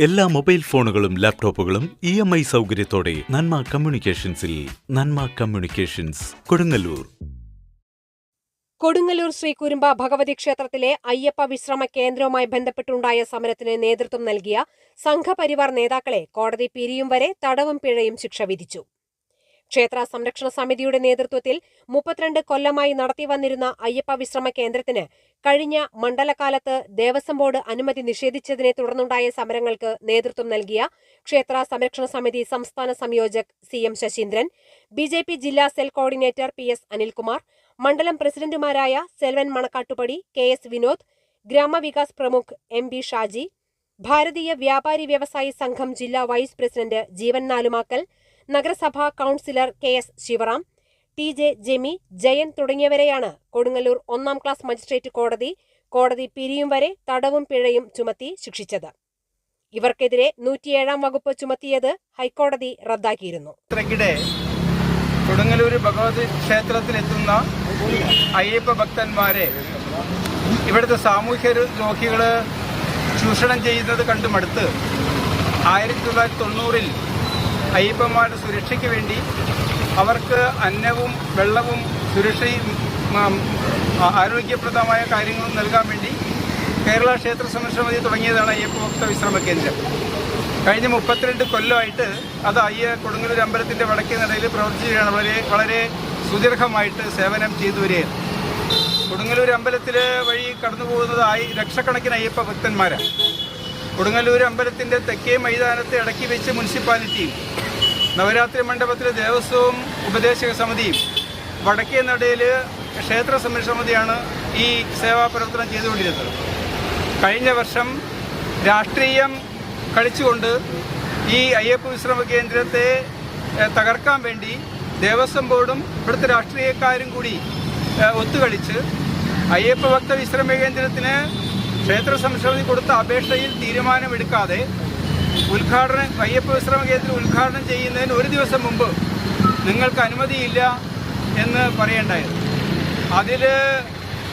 എല്ലാ മൊബൈൽ ഫോണുകളും ലാപ്ടോപ്പുകളും ഇ എം ഐ സൗകര്യത്തോടെ നന്മ കമ്മ്യൂണിക്കേഷൻസിൽ നന്മ കമ്മ്യൂണിക്കേഷൻസ് കൊടുങ്ങല്ലൂർ. കൊടുങ്ങല്ലൂർ ശ്രീ കുരുമ്പ ഭഗവതി ക്ഷേത്രത്തിലെ അയ്യപ്പ വിശ്രമ കേന്ദ്രവുമായി ബന്ധപ്പെട്ടുണ്ടായ സമരത്തിന് നേതൃത്വം നൽകിയ സംഘപരിവാർ നേതാക്കളെ കോടതി പിരിയും വരെ തടവും പിഴയും ശിക്ഷ വിധിച്ചു. ക്ഷേത്ര സംരക്ഷണ സമിതിയുടെ നേതൃത്വത്തിൽ മുപ്പത്തിരണ്ട് കൊല്ലമായി നടത്തിവന്നിരുന്ന അയ്യപ്പ വിശ്രമ കേന്ദ്രത്തിന് കഴിഞ്ഞ മണ്ഡലകാലത്ത് ദേവസ്വം ബോർഡ് അനുമതി നിഷേധിച്ചതിനെ തുടർന്നുണ്ടായ സമരങ്ങൾക്ക് നേതൃത്വം നൽകിയ ക്ഷേത്ര സംരക്ഷണ സമിതി സംസ്ഥാന സംയോജക് C M Sasheendran B J P ജില്ലാ cell coordinator P S Anilkumar മണ്ഡലം പ്രസിഡന്റുമാരായ സെൽവൻ മണക്കാട്ടുപടി കെ എസ് വിനോദ് ഗ്രാമവികാസ് പ്രമുഖ് എം ബി ഷാജി ഭാരതീയ വ്യാപാരി വ്യവസായി സംഘം ജില്ലാ വൈസ് പ്രസിഡന്റ് ജീവൻ നാലുമാക്കൽ നഗരസഭാ councillor K S Sivaram T J Jemi Jayan തുടങ്ങിയവരെയാണ് Kodungallur ഒന്നാം ക്ലാസ് മജിസ്ട്രേറ്റ് കോടതി കോടതി പിരിയും വരെ തടവും പിഴയും ചുമത്തി ശിക്ഷിച്ചത്. ഇവർക്കെതിരെ നൂറ്റിയേഴാം വകുപ്പ് ചുമത്തിയത് ഹൈക്കോടതി റദ്ദാക്കിയിരുന്നു. കൊടുങ്ങല്ലൂർ ഭഗവതി ക്ഷേത്രത്തിലെത്തുന്ന അയ്യപ്പ ഭക്തന്മാരെ ഇവിടുത്തെ സാമൂഹ്യ ദ്രോഹികൾ ചൂഷണം ചെയ്യുന്നത് കണ്ടുമടുത്ത് ആയിരത്തി തൊള്ളായിരത്തി തൊണ്ണൂറിൽ അയ്യപ്പന്മാരുടെ സുരക്ഷയ്ക്ക് വേണ്ടി അവർക്ക് അന്നവും വെള്ളവും സുരക്ഷയും ആരോഗ്യപ്രദമായ കാര്യങ്ങളും നൽകാൻ വേണ്ടി കേരള ക്ഷേത്ര സംരക്ഷണമതി തുടങ്ങിയതാണ് അയ്യപ്പ ഭക്ത വിശ്രമ കേന്ദ്രം. കഴിഞ്ഞ മുപ്പത്തിരണ്ട് കൊല്ലമായിട്ട് അത് അയ്യ കൊടുങ്ങല്ലൂർ അമ്പലത്തിന്റെ വടക്കേ നടയിൽ പ്രവർത്തിക്കുകയാണ് വളരെ വളരെ സുദീർഘമായിട്ട് സേവനം ചെയ്തു വരികയാണ്. കൊടുങ്ങല്ലൂർ അമ്പലത്തിലെ വഴി കടന്നു പോകുന്നതായി ലക്ഷക്കണക്കിന് അയ്യപ്പ ഭക്തന്മാരാണ്. കൊടുങ്ങല്ലൂർ അമ്പലത്തിന്റെ തെക്കേ മൈതാനത്തെ ഇടയ്ക്ക് വെച്ച് മുനിസിപ്പാലിറ്റിയും നവരാത്രി മണ്ഡപത്തിലെ ദേവസ്വവും ഉപദേശക സമിതിയും വടക്കേ നടയിൽ ക്ഷേത്ര സംരക്ഷണ സമിതിയാണ് ഈ സേവാ പ്രവർത്തനം ചെയ്തുകൊണ്ടിരുന്നത്. കഴിഞ്ഞ വർഷം രാഷ്ട്രീയം കളിച്ചുകൊണ്ട് ഈ അയ്യപ്പ വിശ്രമ കേന്ദ്രത്തെ തകർക്കാൻ വേണ്ടി ദേവസ്വം ബോർഡും ഇവിടുത്തെ രാഷ്ട്രീയക്കാരും കൂടി ഒത്തുകളിച്ച് അയ്യപ്പ ഭക്ത വിശ്രമ കേന്ദ്രത്തിന് ക്ഷേത്ര സംരക്ഷണത്തിൽ കൊടുത്ത അപേക്ഷയിൽ തീരുമാനമെടുക്കാതെ ഉദ്ഘാടനം അയ്യപ്പ വിശ്രമ കേന്ദ്രം ഉദ്ഘാടനം ചെയ്യുന്നതിന് ഒരു ദിവസം മുമ്പ് നിങ്ങൾക്ക് അനുമതിയില്ല എന്ന് പറയേണ്ടായിരുന്നു. അതിൽ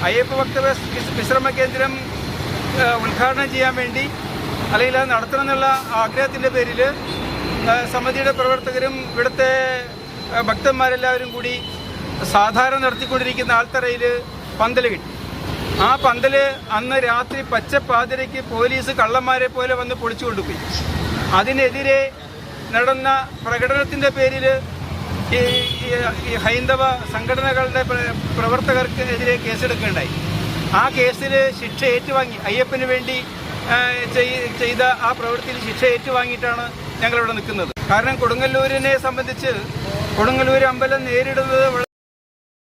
അയ്യപ്പ ഭക്ത വിശ്രമ കേന്ദ്രം ഉദ്ഘാടനം ചെയ്യാൻ വേണ്ടി അല്ലെങ്കിൽ അത് നടത്തണം എന്നുള്ള ആഗ്രഹത്തിന്റെ പേരിൽ സമിതിയുടെ പ്രവർത്തകരും ഇവിടുത്തെ ഭക്തന്മാരെല്ലാവരും കൂടി സാധാരണ നടത്തിക്കൊണ്ടിരിക്കുന്ന ആൾത്തറയിൽ പന്തൽ കിട്ടി. ആ പന്തൽ അന്ന് രാത്രി പച്ചപ്പാതിരയ്ക്ക് പോലീസ് കള്ളന്മാരെ പോലെ വന്ന് പൊളിച്ചു കൊണ്ടുപോയി. അതിനെതിരെ നടന്ന പ്രകടനത്തിന്റെ പേരിൽ ഈ ഹൈന്ദവ സംഘടനകളുടെ പ്രവർത്തകർക്ക് പ്രവർത്തകർക്കെതിരെ കേസെടുക്കുകയുണ്ടായി. ആ കേസിൽ ശിക്ഷ ഏറ്റുവാങ്ങി. അയ്യപ്പന് വേണ്ടി ചെയ്ത ആ പ്രവൃത്തിയിൽ ശിക്ഷ ഏറ്റുവാങ്ങിയിട്ടാണ് ഞങ്ങളിവിടെ നിൽക്കുന്നത്. കാരണം കൊടുങ്ങല്ലൂരിനെ സംബന്ധിച്ച് കൊടുങ്ങല്ലൂർ അമ്പലം നേരിടുന്നത്